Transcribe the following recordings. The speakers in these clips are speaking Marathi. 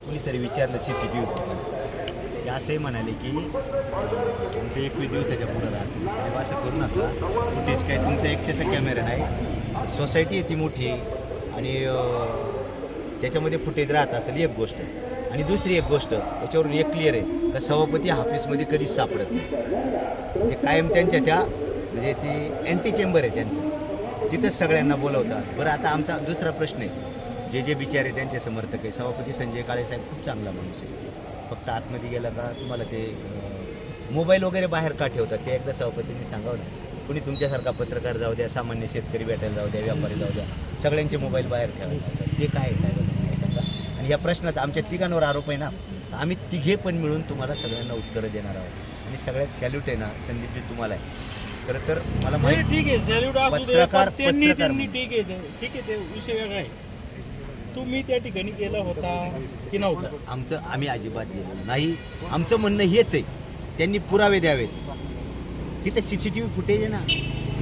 कुणीतरी विचारलं सी सी टी व्ही ते असंही म्हणाले की अं, एकवीस दिवसाच्या पुढं राहतील साहेब असं करू नका. फुटेज काय तुमचा एकट्याचा कॅमेरा नाही. सोसायटी आहे ती मोठी आणि त्याच्यामध्ये फुटेज राहत असेल एक गोष्ट. आणि दुसरी एक गोष्ट त्याच्यावरून एक क्लिअर आहे का सभापती ऑफिसमध्ये कधीच सापडत नाही. ते कायम त्यांच्या त्या म्हणजे ती अँटी चेंबर आहे त्यांचं. तिथंच सगळ्यांना बोलवतात. बरं आता आमचा दुसरा प्रश्न आहे. जे जे बिचारे त्यांचे समर्थक आहे सभापती संजय काळे साहेब खूप चांगला माणूस आहे. फक्त आतमध्ये गेला का तुम्हाला ते मोबाईल वगैरे बाहेर का ठेवतात? ते एकदा सभापतींनी सांगावं ना. कोणी तुमच्यासारखा पत्रकार जाऊ द्या सामान्य शेतकरी भेटायला जाऊ द्या व्यापारी जाऊ द्या सगळ्यांचे मोबाईल बाहेर ठेवायला. ते काय आहे साहेब? सांगा. आणि या प्रश्नाचा आमच्या तिघांवर आरोप आहे ना आम्ही तिघे पण मिळून तुम्हाला सगळ्यांना उत्तरं देणार आहोत. आणि सगळ्यात सॅल्यूट आहे ना संदीपजी तुम्हाला आहे. खरं तर मला माहिती ठीक आहे सॅल्यूट असू दे पत्रकार- त्यांनी. ठीक आहे ते- ठीक आहे ते विषय वेगळा आहे. तुम्ही त्या ठिकाणी गेला होता की नव्हता? आमचं आम्ही अजिबात गेलो नाही. आमचं म्हणणं हेच आहे. त्यांनी पुरावे द्यावेत. तिथे C C T V footage आहे ना.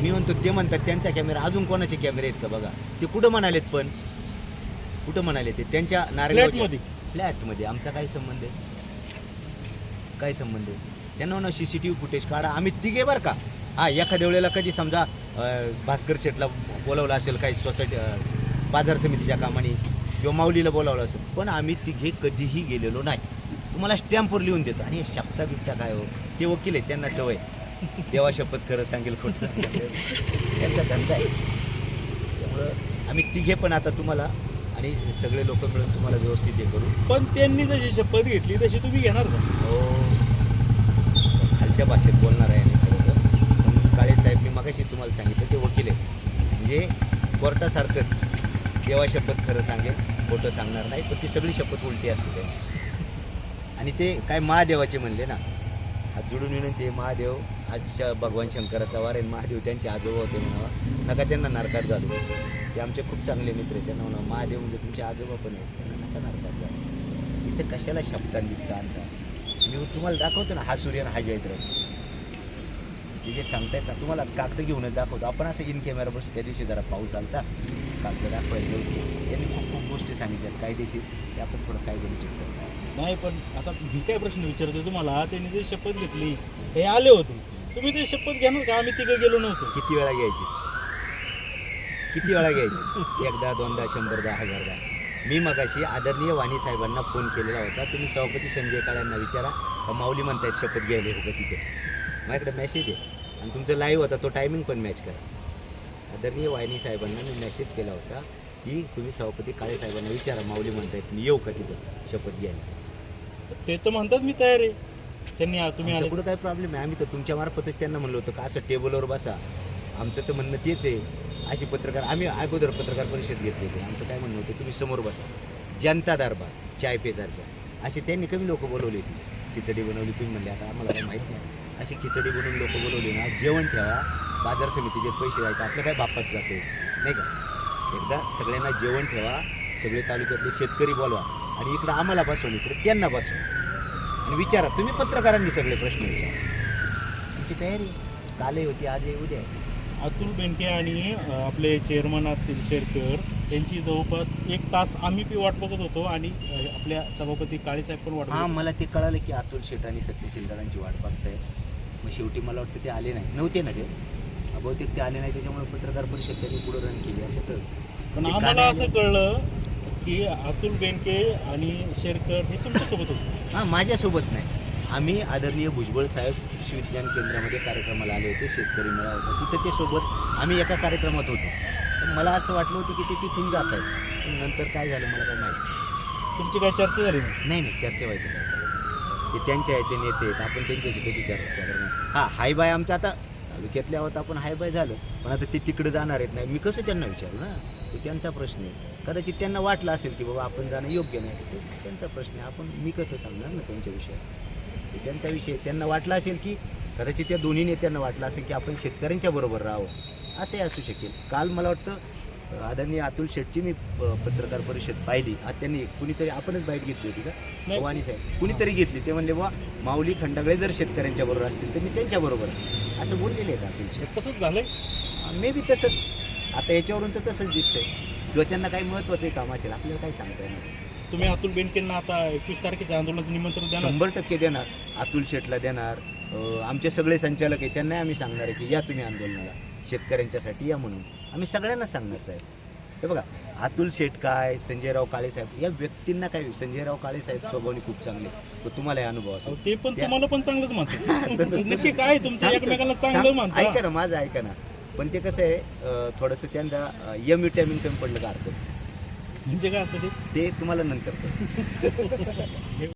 मी म्हणतो ते म्हणतात त्यांचा कॅमेरा अजून कोणाचे कॅमेरे आहेत का बघा? ते कुठं म्हणालेत पण? कुठं म्हणाले ते? त्यांच्या नारायणगावच्या फ्लॅटमध्ये. आमचा काय संबंध आहे? काय संबंध आहे? त्यांना म्हणा C C T V footage काढा. आम्ही तिघे बरं का? हा एखाद्या वेळेला कधी समजा भास्कर शेटला बोलावलं असेल काही सोसायटी बाजार समितीच्या कामाने किंवा माऊलीला बोलावलं असेल पण आम्ही तिघे कधीही गेलेलो नाही. तुम्हाला स्टॅम्पवर लिहून देतो. आणि शब्दा बिबटा काय हो? ते वकील आहेत त्यांना सवय. देवा शपथ खरं सांगेल खोटं. त्यांचा धंदा आहे. त्यामुळं आम्ही तिघे पण आता तुम्हाला आणि सगळे लोक मिळून तुम्हाला व्यवस्थित हे करू. पण त्यांनी जशी शपथ घेतली तशी तुम्ही घेणार का? हो. खालच्या भाषेत बोलणार आहे काळे साहेब मी मगाशी तुम्हाला सांगितलं ते वकील आहे म्हणजे कोर्टासारखंच. देवा शपथ खरं सांगेल खोटं सांगणार नाही पण ती सगळी शपथ उलटी असते त्यांची. आणि ते काय महादेवाचे म्हणले ना हात जुडून येऊन ते महादेव आज श भगवान शंकराचा वार आहे महादेव त्यांचे आजोबा होते म्हणावा. नका त्यांना नरकात घालू. ते आमचे खूप चांगले मित्र आहेत त्यांना म्हणा महादेव म्हणजे तुमचे आजोबा पण आहेत त्यांना नका नरकात घालू. इथे कशाला शब्दांनी लिखता आणता? मी तुम्हाला दाखवतो ना हा सूर्य हा जयद्रथ ते जे सांगतायत ना तुम्हाला कागद घेऊनच दाखवतो. आपण असं इन कॅमेरा बसतो त्या दिवशी जरा पाऊस आलता. कागद दाखवायला होते. त्यांनी खूप खूप गोष्टी सांगितल्यात कायदेशीर. ते आपण थोडं कायद्याने शिकतो नाही पण आता मी काय प्रश्न विचारतो तुम्हाला? त्यांनी जे शपथ घेतली हे आले होते. तुम्ही ते शपथ घेणार का आम्ही तिकडे गेलो नव्हतो? किती वेळा घ्यायची? किती वेळा घ्यायची? एकदा दोनदा शंभरदा हजारदा. मी मगाशी आदरणीय वाणी साहेबांना फोन केलेला होता. तुम्ही सभापती संजय काळ्यांना विचारा. का माऊली म्हणतायत शपथ घ्यायला हो का तिथे. माझ्याकडे मेसेज आहे. आणि तुमचं लाईव्ह होता तो टायमिंग पण मॅच करा. आदरणीय वाहिनी साहेबांना मी मेसेज केला होता की तुम्ही सभापती काळे साहेबांना विचारा माऊली म्हणतायत मी येऊ का तिथं? शपथ घ्यायला. ते तर म्हणतात मी तयार आहे. त्यांनी तुम्ही आले पुढे काय प्रॉब्लेम आहे? आम्ही तर तुमच्या मार्फतच त्यांना म्हणलो होतं का असं टेबलवर बसा. आमचं तर म्हणणं तेच आहे. अशी पत्रकार आम्ही अगोदर पत्रकार परिषद घेतली होती. आमचं काय म्हणणं होतं तुम्ही समोर बसा. जनता दरबार चाय पेजारच्या असे त्यांनी कमी लोक बोलवली होती. खिचडी बनवली तुम्ही म्हणले आता आम्हाला काही माहीत नाही. अशी खिचडी बनवून लोक बोलवली ना जेवण ठेवा बाजार समितीचे पैसे द्यायचे आपलं काय बापात जाते नाही का? एकदा सगळ्यांना जेवण ठेवा सगळे तालुक्यातले शेतकरी बोलवा आणि इकडं आम्हाला बसवून इकडे त्यांना बसवा. आणि विचारा तुम्ही पत्रकारांनी सगळे प्रश्न विचारा. तुमची तयारी कालही होती आज आहे उद्या. अतुल बेनके आणि आपले चेअरमन असतील शेरकर त्यांची जवळपास एक तास आम्ही पी वाट बघत होतो आणि आपल्या सभापती काळेसाहेब पण वाट हा. मला ते कळालं की अतुल शेठ आणि सत्यशील दादांची वाट बघताय मग शेवटी मला वाटतं ते आले नाही. नव्हते ना ते? बहुतेक ते आले नाही त्याच्यामुळे पत्रकार परिषद त्यांनी पुढे रन केली असं तर पण आम्हाला असं कळलं की अतुल बेनके आणि शेरकर हे तुमच्यासोबत होते. हां माझ्यासोबत नाही. आम्ही आदरणीय भुजबळ साहेब कृषी विज्ञान केंद्रामध्ये कार्यक्रमाला आले होते शेतकरी मेळा होता. तिथं ते सोबत आम्ही एका कार्यक्रमात होतो. पण मला असं वाटलं होतं की ते तिथून जात आहेत. पण नंतर काय झालं मला काय माहिती. तुमची काय चर्चा झाली नाही? नाही नाही चर्चा व्हायचं काय ते त्यांच्या याचे नेते आहेत. आपण त्यांच्याशी कशी चर्चा करणार? हां हाय बाय आमचं आता तालुक्यातल्या आहोत आपण हाय बाय झालं. पण आता ते तिकडे जाणार आहेत नाही. मी कसं त्यांना विचारू ना तो त्यांचा प्रश्न आहे. कदाचित त्यांना वाटलं असेल की बाबा आपण जाणं योग्य नाही. ते त्यांचा प्रश्न आहे. आपण मी कसं सांगणार ना त्यांच्या विषयात त्यांचा विषय त्यांना वाटलं असेल की कदाचित त्या दोन्ही नेत्यांना वाटलं असेल की आपण शेतकऱ्यांच्या बरोबर राहावं. असंही असू शकेल. काल मला वाटतं आदरणीय अतुल शेटची मी पत्रकार परिषद पाहिली. त्यांनी कुणीतरी आपणच बाईट घेतली होती का. वाणी साहेब. कुणीतरी घेतली. ते म्हणले वा माऊली खंडागळे जर शेतकऱ्यांच्या बरोबर असतील तर मी त्यांच्या बरोबर आहे. असं बोललेले आहेत अतुल शेठ तसंच झालंय? मे बी तसंच. आता याच्यावरून तर तसंच दिसतंय. किंवा त्यांना काही महत्त्वाचं काम असेल आपल्याला काही सांगता येणार. तुम्ही अतुल बेनकेंना आता एकवीस तारखेच्या आंदोलनाचं निमंत्रण द्या ना शंभर टक्के देणार. अतुल शेठला देणार. आमचे सगळे संचालक आहे त्यांनाही आम्ही सांगणार आहे की या तुम्ही आंदोलनाला. शेतकऱ्यांच्यासाठी या म्हणून. आम्ही सगळ्यांना सांगणार साहेब. हे बघा अतुल शेठ काय संजयराव काळे साहेब या व्यक्तींना काय संजयराव काळे साहेब स्वभावने खूप चांगले. तो तुम्हाला हे अनुभव असेल. ते पण त्या- तुम्हाला पण चांगलंच नक्की काय तुमचं? सांगतो- चांगलं सांग- ऐका ना माझं ऐका ना. पण ते कसं आहे अं, थोडंसं त्यांचा यम विटॅमिन कमी पडलं का अर्थ म्हणजे काय असतं ते? ते तुम्हाला नंतर.